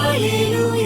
Hallelujah.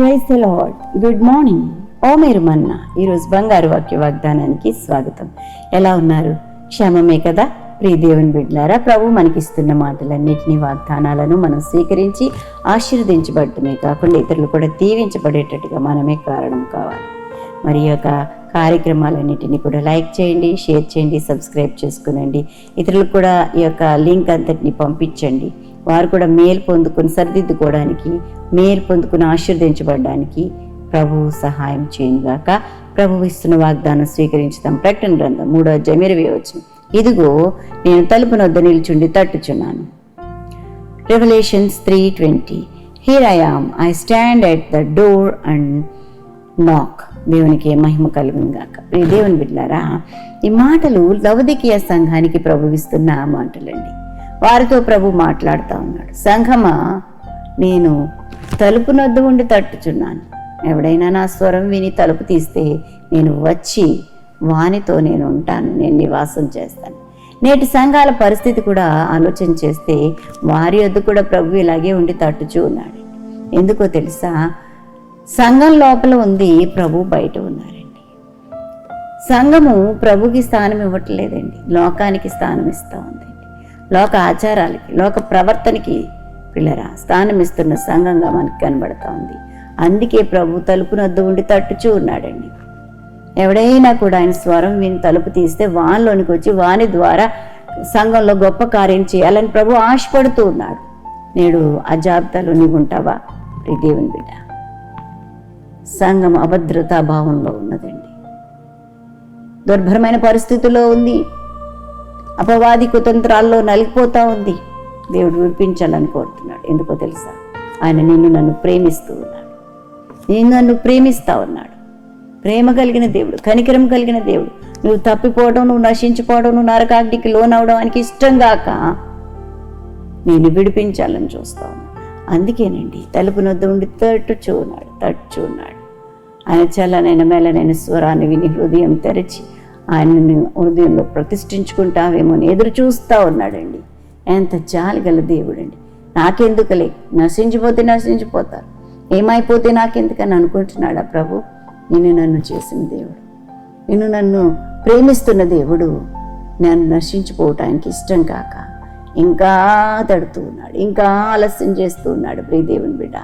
Praise the Lord good morning. ఓ మీరు మన్నా. ఈరోజు బంగారు వాక్య వాగ్దానానికి స్వాగతం. ఎలా ఉన్నారు? క్షేమమే కదా? ప్రియ దేవుని బిడ్డలారా ప్రభు మనకిస్తున్న మాటలన్నిటినీ వాగ్దానాలను మనం స్వీకరించి ఆశీర్వదించబడటమే కాకుండా ఇతరులు కూడా దీవించబడేటట్టుగా మనమే కారణం కావాలి. మరి యొక్క కార్యక్రమాలన్నిటిని కూడా లైక్ చేయండి షేర్ చేయండి సబ్స్క్రైబ్ చేసుకునండి. ఇతరులకు కూడా ఈ యొక్క లింక్ అంతటిని పంపించండి. వారు కూడా మేలు పొందుకొని సరిదిద్దుకోవడానికి మేలు పొందుకుని ఆశీర్వదించబడడానికి ప్రభువు సహాయం చేయనుగాక. ప్రభువు ఇస్తున్న వాగ్దానం స్వీకరించుదాం. ప్రకటన గ్రంథం మూడో అధ్యాయం ఇరవై వచ్చిన ఇదిగో నేను తలుపు వద్ద నిల్చుండి తట్టుచున్నాను. Revelations three twenty here I am I stand at the door and knock దేవునికి మహిమ కలుగునుగాక. ప్రియ దేవుని బిడ్డారా ఈ మాటలు లవదికీయ సంఘానికి ప్రభువిస్తున్న మాటలండి. వారితో ప్రభు మాట్లాడుతూ ఉన్నాడు. సంఘమా నేను తలుపు నొద్దు ఉండి తట్టుచున్నాను. ఎవడైనా నా స్వరం విని తలుపు తీస్తే నేను వచ్చి వానితో నేను ఉంటాను నేను నివాసం చేస్తాను. నేటి సంఘాల పరిస్థితి కూడా ఆలోచన చేస్తే వారి వద్దు కూడా ప్రభు ఇలాగే ఉండి తట్టుచూ ఉన్నాడు ఎందుకో తెలుసా? సంఘం లోపల ఉంది ప్రభు బయట ఉన్నారండి. సంఘము ప్రభుకి స్థానం ఇవ్వట్లేదండి. లోకానికి స్థానం ఇస్తూ ఉందండి. లోక ఆచారాలకి లోక ప్రవర్తనకి పిల్లరా స్థానం ఇస్తున్న సంఘంగా మనకు కనబడతా ఉంది. అందుకే ప్రభు తలుపు నద్దు ఉండి తట్టుచూ ఉన్నాడండి. ఎవడైనా కూడా ఆయన స్వరం విని తలుపు తీస్తే వానిలోనికి వచ్చి వాని ద్వారా సంఘంలో గొప్ప కార్యం చేయాలని ప్రభు ఆశపడుతూ ఉన్నాడు. నేడు ఆ జాబితాలో నీవు ఉంటావా? దేవుని బిడ్డ సంఘం అభద్రతా భావంలో ఉన్నదండి. దుర్భరమైన పరిస్థితుల్లో ఉంది. అపవాది కుతంత్రాల్లో నలిగిపోతూ ఉంది. దేవుడు విడిపించాలని కోరుతున్నాడు. ఎందుకో తెలుసా? ఆయన నిన్ను నన్ను ప్రేమిస్తూ ఉన్నాడు. నేను నన్ను ప్రేమిస్తా ఉన్నాడు. ప్రేమ కలిగిన దేవుడు కనికరం కలిగిన దేవుడు. నువ్వు తప్పిపోవడం నువ్వు నశించిపోవడం నువ్వు నరకాగ్నికి లోనవడం ఆయనకి ఇష్టం కాక నేను విడిపించాలని చూస్తా అందుకేనండి తలుపు నొద్ద ఉండి తట్టుచూ ఉన్నాడు తట్టుచూ ఉన్నాడు. ఆయన చల్లనైన మెల్లనైన స్వరాన్ని విని హృదయం తెరిచి ఆయనను హృదయంలో ప్రతిష్ఠించుకుంటావేమో అని ఎదురు చూస్తూ ఉన్నాడండి. ఎంత జాలి గల దేవుడండి. నాకెందుకులే? నశించిపోతే నశించిపోతారు. ఏమైపోతే నాకెందుకని అనుకుంటున్నాడా ప్రభు? నిన్ను నన్ను చేసిన దేవుడు. నిన్ను నన్ను ప్రేమిస్తున్న దేవుడు నన్ను నశించిపోవటానికి ఇష్టం కాక ఇంకా తడుతూ ఉన్నాడు. ఇంకా ఆలస్యం చేస్తూ ఉన్నాడు. ప్రియదేవుని బిడ్డ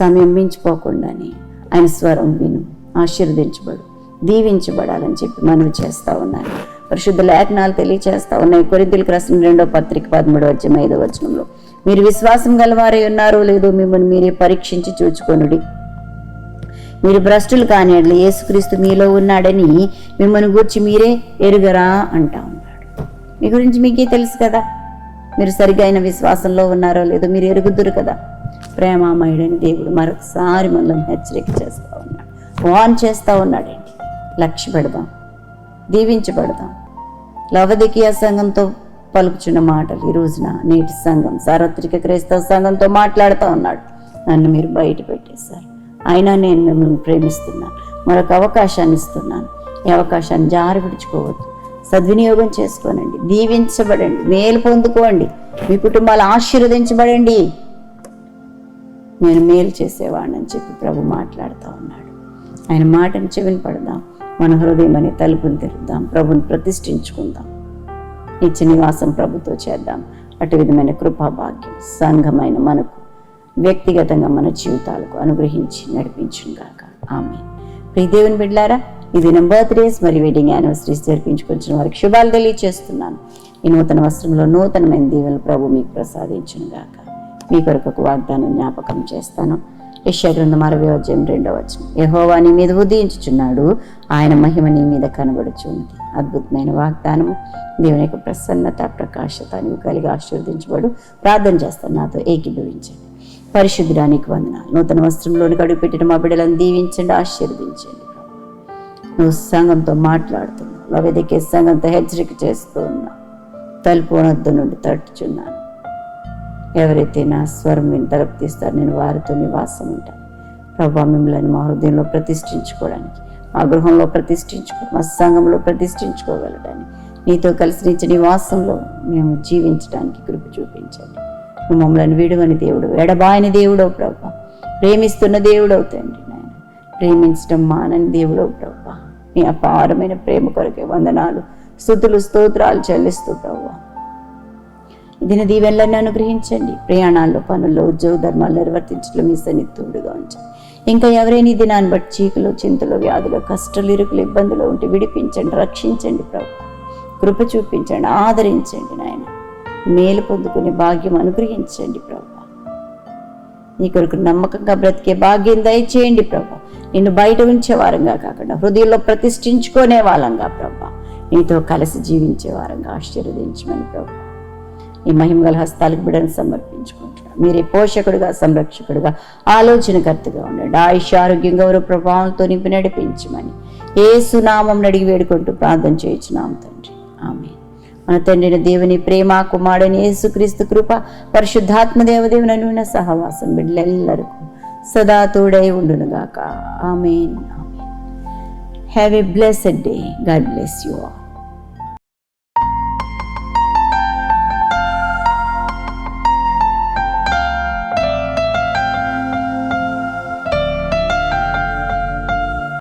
సమయం మించిపోకుండానే ఆయన స్వరం విను. ఆశీర్వదించబడు. దీవించబడాలని చెప్పి మనవి చేస్తూ ఉన్నాను. పరిశుద్ధ లేఖనాలు తెలియచేస్తా ఉన్నాయి. కొరిద్దులకు రాసిన రెండో పత్రిక పదమూడు వచ్చిన ఐదో వచనంలో. మీరు విశ్వాసం గలవారై ఉన్నారో లేదో మిమ్మల్ని మీరే పరీక్షించి చూచుకొనుడి. మీరు భ్రష్టులు కానివ్వండి యేసుక్రీస్తు మీలో ఉన్నాడని మిమ్మల్ని గూర్చి మీరే ఎరుగరా అంటా ఉన్నాడు. మీ గురించి మీకే తెలుసు కదా. మీరు సరిగా అయిన విశ్వాసంలో ఉన్నారో లేదో మీరు ఎరుగుదురు కదా. ప్రేమామయుడని దేవుడు మరొకసారి మనల్ని హెచ్చరిక చేస్తూ ఉన్నాడు. వాన్ చేస్తూ ఉన్నాడండి. లక్ష్య పెడదాం. దీవించబడదాం. లవదికీయ సంఘంతో పలుకుచున్న మాటలు ఈ రోజున నేటి సంఘం సార్వత్రిక క్రైస్తవ సంఘంతో మాట్లాడుతూ ఉన్నాడు. నన్ను మీరు బయట పెట్టేశారు. అయినా నేను మిమ్మల్ని ప్రేమిస్తున్నాను. మరొక అవకాశాన్ని ఇస్తున్నాను. ఈ అవకాశాన్ని జారి విడుచుకోవద్దు సద్వినియోగం చేసుకోనండి. దీవించబడండి. మేలు పొందుకోండి. మీ కుటుంబాలు ఆశీర్వదించబడండి. నేను మేలు చేసేవాడిని అని చెప్పి ప్రభు మాట్లాడుతూ ఉన్నాడు. ఆయన మాటను చెవిని పడదాం. మన హృదయం అనే తలుపుని తెరుద్దాం. ప్రభుని ప్రతిష్ఠించుకుందాం. నిత్య నివాసం ప్రభుతో చేద్దాం. అటు విధమైన కృపాభాగ్యం సంఘమైన మనకు వ్యక్తిగతంగా మన జీవితాలకు అనుగ్రహించి నడిపించుగాక ఆమె ప్రియ దేవుని బిడ్లారా ఈ దినం బర్త్డేస్ మరియు వెడ్డింగ్ యానివర్సరీస్ జరిపించుకొచ్చిన వారికి శుభాలు తెలియచేస్తున్నాను. ఈ నూతన వస్త్రంలో నూతనమైన దీవెనలు ప్రభు మీకు ప్రసాదించును గాక. మీ కొరకు ఒక వాగ్దానం జ్ఞాపకం చేస్తాను. యశగ్రంథం అరవై అధ్యాయం రెండవ వచనం. యహోవా నీ మీద ఉదయించుచున్నాడు ఆయన మహిమ నీ మీద కనబడుచున్నది. అద్భుతమైన వాగ్దానం దేవుని యొక్క ప్రసన్నత ప్రకాశత నీవు కలిగి ఆశీర్వదించబడు. ప్రార్థన చేస్తాను నాతో ఏకీభవించండి. పరిశుద్ధానికి వందనాలు. నూతన వస్త్రంలోని కడుగు పెట్టిన మా బిడ్డలను దీవించండి ఆశీర్వదించండి నువ్వు సంఘంతో మాట్లాడుతున్నావు. లవెదకే సంఘంతో హెచ్చరిక చేస్తూ ఉన్నావు. తలుపు నుండి తట్టుచున్నాను ఎవరైతే నా స్వరం విని తలుపు తీస్తారో నేను వారితో నివాసం ఉంటాను. ప్రభా మిమ్మల్ని మా హృదయంలో ప్రతిష్ఠించుకోవడానికి మా గృహంలో ప్రతిష్ఠించుకో మా సంఘంలో ప్రతిష్ఠించుకోగలడానికి నీతో కలిసి నిత్య నివాసంలో మేము జీవించడానికి కృప చూపించండి. మమ్మల్ని విడువని దేవుడు ఎడబాయని దేవుడో ప్రభా. ప్రేమిస్తున్న దేవుడవు తండ్రి నాయన. ప్రేమించడం మానని దేవుడో ప్రభా. మీ అపారమైన ప్రేమ కొరకే వందనాలు స్థుతులు స్తోత్రాలు చెల్లిస్తూ ప్రభావ దిన దీవెనలను అనుగ్రహించండి. ప్రయాణాల్లో పనుల్లో ఉద్యోగ ధర్మాలు నిర్వర్తించడం మీ సన్నిధుడుగా ఉంచండి. ఇంకా ఎవరైనా ఈ దినాన్ని బట్టి చీకులు చింతలు వ్యాధులు కష్టాలు ఇరుకులు ఇబ్బందులు ఉంటే విడిపించండి రక్షించండి ప్రభు. కృప చూపించండి ఆదరించండి నాయన. మేలు పొందుకునే భాగ్యం అనుగ్రహించండి ప్రభు. నీ కొరకు నమ్మకంగా బ్రతికే భాగ్యం దయచేయండి ప్రభు. నిన్ను బయట ఉంచే వారంగా కాకుండా హృదయంలో ప్రతిష్ఠించుకునే వాళ్ళంగా ప్రభా. నీతో కలిసి జీవించే వారంగా ఆశీర్వదించమని ప్రభా. ఈ మహిమగల హస్తాలకు బిడను సమర్పించుకుంటాడు మీరే పోషకుడుగా సంరక్షకుడుగా ఆలోచనకర్తగా ఉండండి. ఆయుష్ ఆరోగ్యం గౌరవ ప్రభావంతో నింపి నడిపించమని ఏ సునామం అడిగి వేడుకుంటూ ప్రార్థన చేయించున్నాం తండ్రి. ఆమె మన తండ్రిని దేవుని ప్రేమ కుమారుని యేసుక్రీస్తు కృప పరిశుద్ధాత్మ దేవదేవుని అనున్న సహవాసం బిడ్డలెల్లరికూ సదా తోడై ఉండునుగాక. Amen. Amen. Have a blessed day God bless you all